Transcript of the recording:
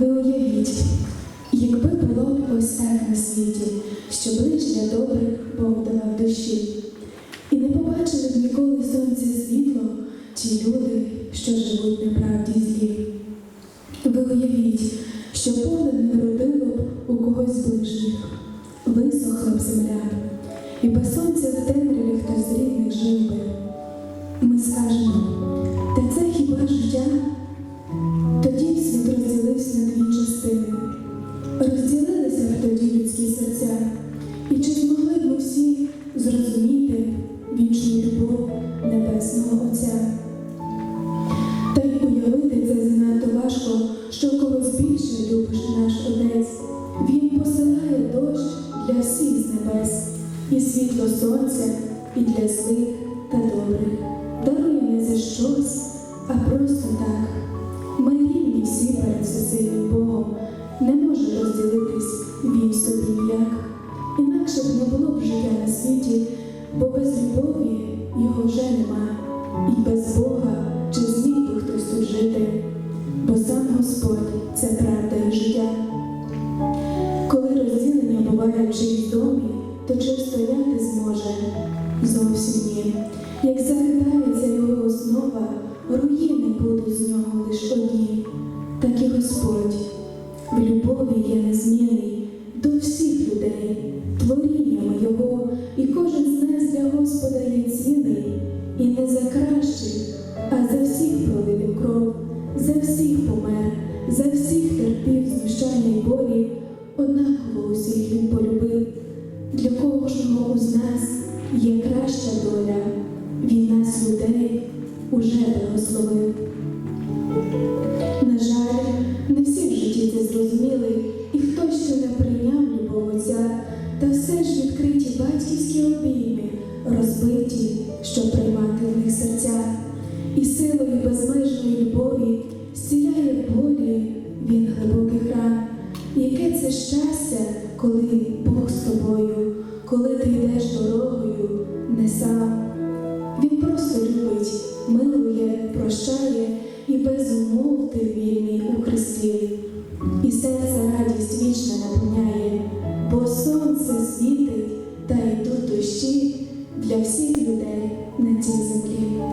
Ви уявіть, якби було ось так на світі, щоб лиш для добрих Бог давав душі, і не побачили б ніколи сонце світло, ті люди, що живуть неправді злі. Ви уявіть, що поле не народило б у когось ближніх, висохла б земля, і без сонця в темряві хтось з рідних жив би. Ми скажемо, та це хіба життя? Тоді світ розділився людські серця. І чи змогли б ми всі зрозуміти вічну любов Небесного Отця? Та й уявити це занадто важко, що когось більше любиш наш Отець. Він посилає дощ для всіх з небес, і світло сонця, і для злих та добрих. Дарує не за щось, а просто так. Він собі ніяк. Інакше б не було б життя на світі, бо без любові його вже нема, і без Бога чи зміг би хтось тут жити, бо сам Господь це правда і життя. Коли розділення буває в чиїсь домі, то чи стояти зможе? Зовсім ні. Як захитається його основа, руїни будуть з нього лиш одні. Так і Господь в любові є незмінний до всіх людей, творіннями Його, і кожен з нас для Господа є цінний, і не за кращих, а за всіх пролив кров, за всіх помер, за всіх терпів знущання й болі, однаково усіх він полюбив. Для кожного з нас є краща доля, він нас, людей, уже благословив. Ж відкриті батьківські обійми, розбиті, щоб приймати в них серця, і силою безмежної любові зціляє болі він глибоких ран. Яке це щастя, коли Бог з тобою, коли ти йдеш дорогою, не сам. Він просто любить, милує, прощає і без умов ти вільний у Христі. І серце радість вічна наповняє, світить та йдуть дощі для всіх людей на цій землі.